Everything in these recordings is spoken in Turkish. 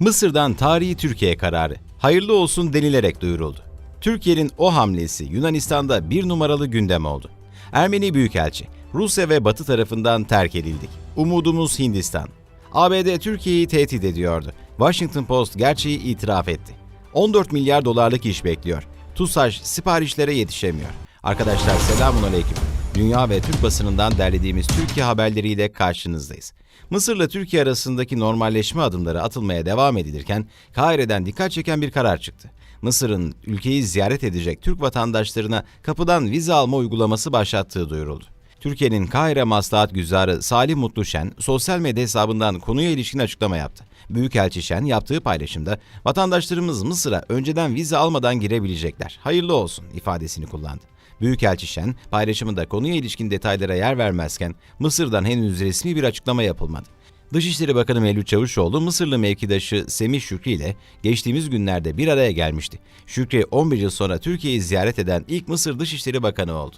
Mısır'dan tarihi Türkiye kararı hayırlı olsun denilerek duyuruldu. Türkiye'nin o hamlesi Yunanistan'da bir numaralı gündem oldu. Ermeni Büyükelçi, Rusya ve Batı tarafından terk edildik. Umudumuz Hindistan. ABD Türkiye'yi tehdit ediyordu. Washington Post gerçeği itiraf etti. 14 milyar dolarlık iş bekliyor. TUSAŞ siparişlere yetişemiyor. Arkadaşlar selamun aleyküm. Dünya ve Türk basınından derlediğimiz Türkiye haberleriyle karşınızdayız. Mısır'la Türkiye arasındaki normalleşme adımları atılmaya devam edilirken Kahire'den dikkat çeken bir karar çıktı. Mısır'ın ülkeyi ziyaret edecek Türk vatandaşlarına kapıdan vize alma uygulaması başlattığı duyuruldu. Türkiye'nin Kahire Maslahat Güzarı Salih Mutluşen sosyal medya hesabından konuya ilişkin açıklama yaptı. Büyükelçi Şen yaptığı paylaşımda vatandaşlarımız Mısır'a önceden vize almadan girebilecekler. Hayırlı olsun ifadesini kullandı. Büyükelçi Şen paylaşımında konuya ilişkin detaylara yer vermezken Mısır'dan henüz resmi bir açıklama yapılmadı. Dışişleri Bakanı Mevlüt Çavuşoğlu Mısırlı mevkidaşı Semih Şükrü ile geçtiğimiz günlerde bir araya gelmişti. Şükrü 11 yıl sonra Türkiye'yi ziyaret eden ilk Mısır Dışişleri Bakanı oldu.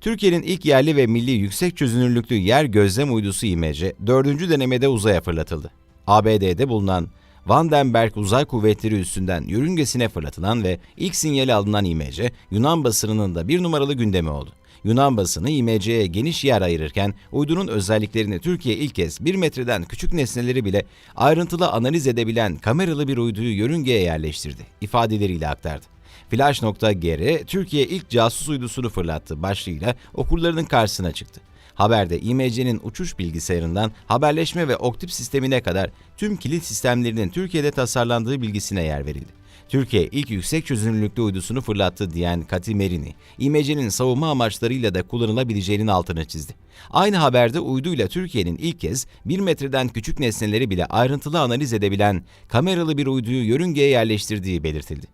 Türkiye'nin ilk yerli ve milli yüksek çözünürlüklü yer gözlem uydusu İMC, dördüncü denemede uzaya fırlatıldı. ABD'de bulunan Vandenberg Uzay Kuvvetleri üstünden yörüngesine fırlatılan ve ilk sinyali alınan İMC, Yunan basınının da bir numaralı gündemi oldu. Yunan basını İMC'ye geniş yer ayırırken uydunun özelliklerini Türkiye ilk kez 1 metreden küçük nesneleri bile ayrıntılı analiz edebilen kameralı bir uyduyu yörüngeye yerleştirdi ifadeleriyle aktardı. Flash.gr Türkiye ilk casus uydusunu fırlattı başlığıyla okurlarının karşısına çıktı. Haberde İMC'nin uçuş bilgisayarından haberleşme ve oktip sistemine kadar tüm kilit sistemlerinin Türkiye'de tasarlandığı bilgisine yer verildi. Türkiye ilk yüksek çözünürlüklü uydusunu fırlattı diyen Kati Merini, İMC'nin savunma amaçlarıyla da kullanılabileceğinin altını çizdi. Aynı haberde uyduyla Türkiye'nin ilk kez 1 metreden küçük nesneleri bile ayrıntılı analiz edebilen kameralı bir uyduyu yörüngeye yerleştirdiği belirtildi.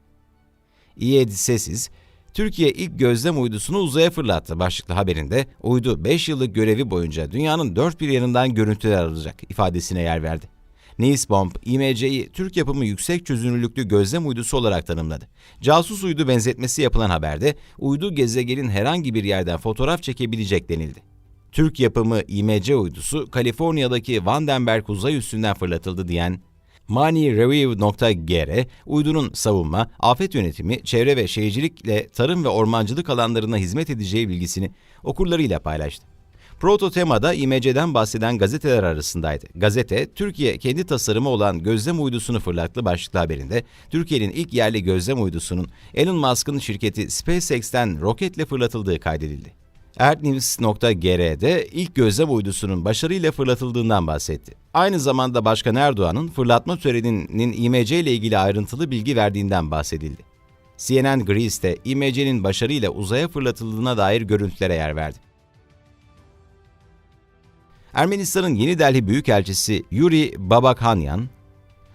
İyi sessiz, Türkiye ilk gözlem uydusunu uzaya fırlattı başlıklı haberinde uydu 5 yıllık görevi boyunca dünyanın dört bir yanından görüntüler alacak ifadesine yer verdi. Nice IMC'yi Türk yapımı yüksek çözünürlüklü gözlem uydusu olarak tanımladı. Casus uydu benzetmesi yapılan haberde uydu gezegenin herhangi bir yerden fotoğraf çekebilecek denildi. Türk yapımı IMC uydusu Kaliforniya'daki Vandenberg uzay üstünden fırlatıldı diyen MoneyReview.gr, uydunun savunma, afet yönetimi, çevre ve şehircilikle tarım ve ormancılık alanlarına hizmet edeceği bilgisini okurlarıyla paylaştı. Proto temada IMC'den bahseden gazeteler arasındaydı. Gazete, Türkiye kendi tasarımı olan gözlem uydusunu fırlattı başlıklı haberinde, Türkiye'nin ilk yerli gözlem uydusunun Elon Musk'ın şirketi SpaceX'ten roketle fırlatıldığı kaydedildi. Ertnews.gr'de ilk gözlem uydusunun başarıyla fırlatıldığından bahsetti. Aynı zamanda Başkan Erdoğan'ın fırlatma töreninin IMC ile ilgili ayrıntılı bilgi verdiğinden bahsedildi. CNN Greece de IMC'nin başarıyla uzaya fırlatıldığına dair görüntülere yer verdi. Ermenistan'ın Yeni Delhi Büyükelçisi Yuri Babakhanyan,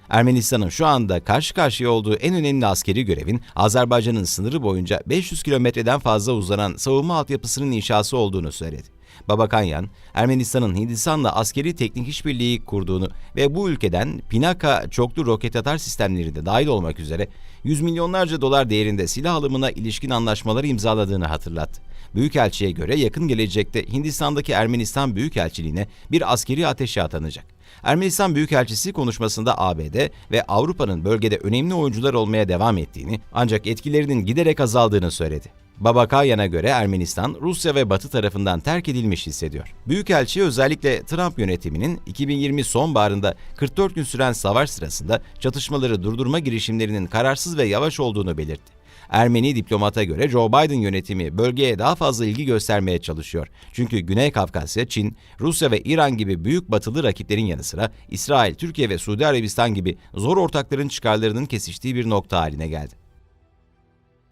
Ermenistan'ın şu anda karşı karşıya olduğu en önemli askeri görevin Azerbaycan'ın sınırı boyunca 500 kilometreden fazla uzanan savunma altyapısının inşası olduğunu söyledi. Babakanyan, Ermenistan'ın Hindistan'la askeri teknik işbirliği kurduğunu ve bu ülkeden Pinaka çoklu roket atar sistemleri de dahil olmak üzere yüz milyonlarca dolar değerinde silah alımına ilişkin anlaşmaları imzaladığını hatırlattı. Büyükelçiye göre yakın gelecekte Hindistan'daki Ermenistan Büyükelçiliğine bir askeri ateşe atanacak. Ermenistan Büyükelçisi konuşmasında ABD ve Avrupa'nın bölgede önemli oyuncular olmaya devam ettiğini ancak etkilerinin giderek azaldığını söyledi. Babakayan'a göre Ermenistan, Rusya ve Batı tarafından terk edilmiş hissediyor. Büyükelçi özellikle Trump yönetiminin 2020 sonbaharında 44 gün süren savaş sırasında çatışmaları durdurma girişimlerinin kararsız ve yavaş olduğunu belirtti. Ermeni diplomata göre Joe Biden yönetimi bölgeye daha fazla ilgi göstermeye çalışıyor. Çünkü Güney Kafkasya, Çin, Rusya ve İran gibi büyük batılı rakiplerin yanı sıra İsrail, Türkiye ve Suudi Arabistan gibi zor ortakların çıkarlarının kesiştiği bir nokta haline geldi.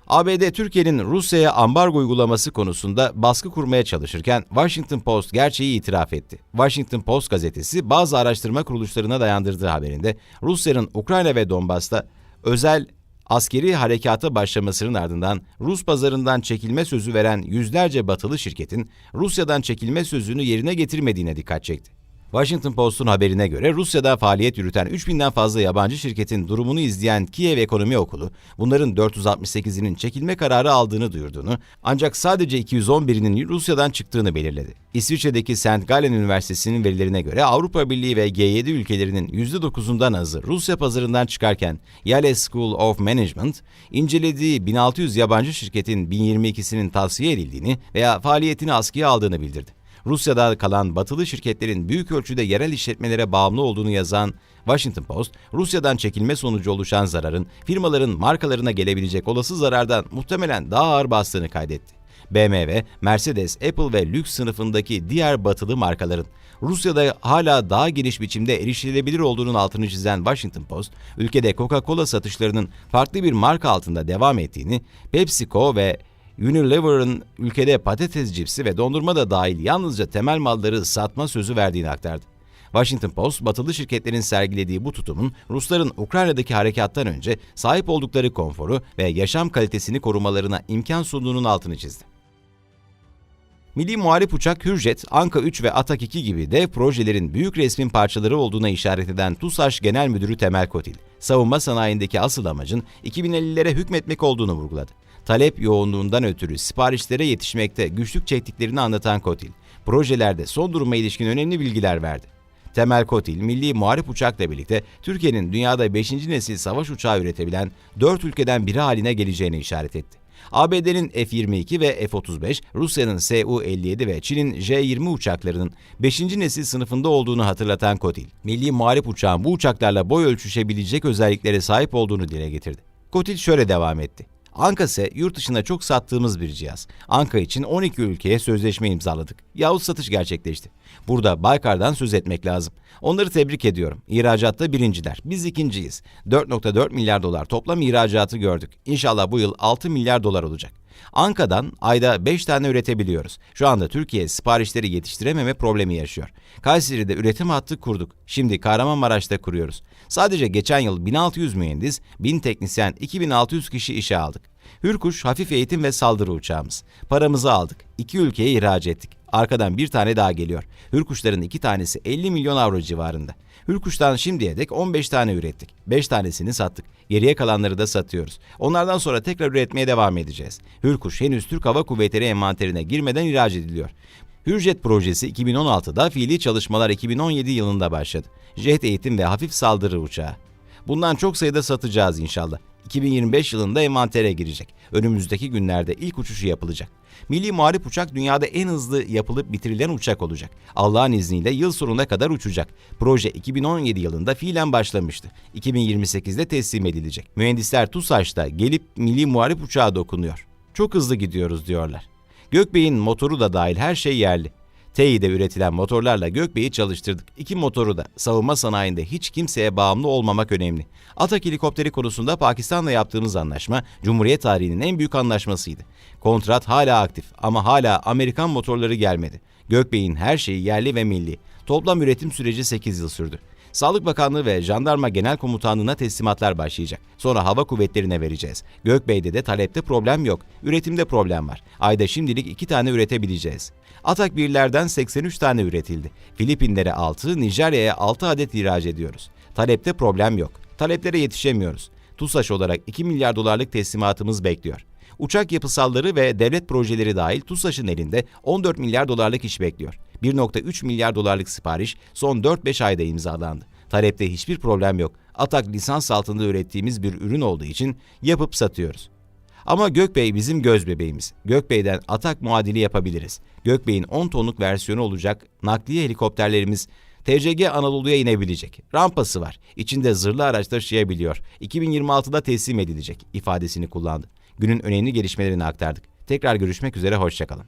ABD Türkiye'nin Rusya'ya ambargo uygulaması konusunda baskı kurmaya çalışırken Washington Post gerçeği itiraf etti. Washington Post gazetesi bazı araştırma kuruluşlarına dayandırdığı haberinde Rusya'nın Ukrayna ve Donbas'ta özel askeri harekata başlamasının ardından Rus pazarından çekilme sözü veren yüzlerce batılı şirketin Rusya'dan çekilme sözünü yerine getirmediğine dikkat çekti. Washington Post'un haberine göre Rusya'da faaliyet yürüten 3000'den fazla yabancı şirketin durumunu izleyen Kiev Ekonomi Okulu, bunların 468'inin çekilme kararı aldığını duyurduğunu, ancak sadece 211'inin Rusya'dan çıktığını belirledi. İsviçre'deki St. Gallen Üniversitesi'nin verilerine göre Avrupa Birliği ve G7 ülkelerinin %9'undan azı Rusya pazarından çıkarken Yale School of Management, incelediği 1600 yabancı şirketin 1022'sinin tavsiye edildiğini veya faaliyetini askıya aldığını bildirdi. Rusya'da kalan batılı şirketlerin büyük ölçüde yerel işletmelere bağımlı olduğunu yazan Washington Post, Rusya'dan çekilme sonucu oluşan zararın firmaların markalarına gelebilecek olası zarardan muhtemelen daha ağır bastığını kaydetti. BMW, Mercedes, Apple ve lüks sınıfındaki diğer batılı markaların Rusya'da hala daha geniş biçimde erişilebilir olduğunun altını çizen Washington Post, ülkede Coca-Cola satışlarının farklı bir marka altında devam ettiğini, PepsiCo ve Unilever'ın ülkede patates cipsi ve dondurma da dahil yalnızca temel malları satma sözü verdiğini aktardı. Washington Post, batılı şirketlerin sergilediği bu tutumun Rusların Ukrayna'daki harekattan önce sahip oldukları konforu ve yaşam kalitesini korumalarına imkan sunduğunun altını çizdi. Milli Muharip Uçak Hürjet, Anka 3 ve Atak 2 gibi dev projelerin büyük resmin parçaları olduğuna işaret eden TUSAŞ Genel Müdürü Temel Kotil, savunma sanayindeki asıl amacın 2050'lere hükmetmek olduğunu vurguladı. Talep yoğunluğundan ötürü siparişlere yetişmekte güçlük çektiklerini anlatan Kotil, projelerde son duruma ilişkin önemli bilgiler verdi. Temel Kotil, milli muharip uçakla birlikte Türkiye'nin dünyada 5. nesil savaş uçağı üretebilen 4 ülkeden biri haline geleceğini işaret etti. ABD'nin F-22 ve F-35, Rusya'nın Su-57 ve Çin'in J-20 uçaklarının 5. nesil sınıfında olduğunu hatırlatan Kotil, milli muharip uçağın bu uçaklarla boy ölçüşebilecek özelliklere sahip olduğunu dile getirdi. Kotil şöyle devam etti. Anka ise yurt dışında çok sattığımız bir cihaz. Anka için 12 ülkeye sözleşme imzaladık. Yahut satış gerçekleşti. Burada Baykar'dan söz etmek lazım. Onları tebrik ediyorum. İhracatta birinciler. Biz ikinciyiz. 4.4 milyar dolar toplam ihracatı gördük. İnşallah bu yıl 6 milyar dolar olacak. Anka'dan ayda 5 tane üretebiliyoruz. Şu anda Türkiye siparişleri yetiştirememe problemi yaşıyor. Kayseri'de üretim hattı kurduk. Şimdi Kahramanmaraş'ta kuruyoruz. Sadece geçen yıl 1600 mühendis, 1000 teknisyen, 2600 kişi işe aldık. Hürkuş hafif eğitim ve saldırı uçağımız. Paramızı aldık. İki ülkeye ihraç ettik. Arkadan bir tane daha geliyor. Hürkuşların iki tanesi 50 milyon avro civarında. Hürkuş'tan şimdiye dek 15 tane ürettik. 5 tanesini sattık. Geriye kalanları da satıyoruz. Onlardan sonra tekrar üretmeye devam edeceğiz. Hürkuş henüz Türk Hava Kuvvetleri envanterine girmeden ihraç ediliyor. Hürjet projesi 2016'da fiili çalışmalar 2017 yılında başladı. Jet eğitim ve hafif saldırı uçağı. Bundan çok sayıda satacağız inşallah. 2025 yılında envantere girecek. Önümüzdeki günlerde ilk uçuşu yapılacak. Milli Muharip Uçak dünyada en hızlı yapılıp bitirilen uçak olacak. Allah'ın izniyle yıl sonuna kadar uçacak. Proje 2017 yılında fiilen başlamıştı. 2028'de teslim edilecek. Mühendisler TUSAŞ'ta gelip Milli Muharip Uçağa dokunuyor. Çok hızlı gidiyoruz diyorlar. Gökbey'in motoru da dahil her şey yerli. TEİ'de üretilen motorlarla Gökbey'i çalıştırdık. İki motoru da savunma sanayinde hiç kimseye bağımlı olmamak önemli. Atak helikopteri konusunda Pakistan'la yaptığımız anlaşma Cumhuriyet tarihinin en büyük anlaşmasıydı. Kontrat hala aktif ama hala Amerikan motorları gelmedi. Gökbey'in her şeyi yerli ve milli. Toplam üretim süreci 8 yıl sürdü. Sağlık Bakanlığı ve Jandarma Genel Komutanlığı'na teslimatlar başlayacak. Sonra hava kuvvetlerine vereceğiz. Gökbey'de de talepte problem yok. Üretimde problem var. Ayda şimdilik 2 tane üretebileceğiz. Atak birlerden 83 tane üretildi. Filipinlere 6, Nijerya'ya 6 adet ihraç ediyoruz. Talepte problem yok. Taleplere yetişemiyoruz. TUSAŞ olarak 2 milyar dolarlık teslimatımız bekliyor. Uçak yapısalları ve devlet projeleri dahil TUSAŞ'ın elinde 14 milyar dolarlık iş bekliyor. 1.3 milyar dolarlık sipariş son 4-5 ayda imzalandı. Talepte hiçbir problem yok. Atak lisans altında ürettiğimiz bir ürün olduğu için yapıp satıyoruz. Ama Gökbey bizim göz bebeğimiz. Gökbey'den atak muadili yapabiliriz. Gökbey'in 10 tonluk versiyonu olacak nakliye helikopterlerimiz TCG Anadolu'ya inebilecek. Rampası var. İçinde zırhlı araç taşıyabiliyor. 2026'da teslim edilecek ifadesini kullandı. Günün önemli gelişmelerini aktardık. Tekrar görüşmek üzere, hoşçakalın.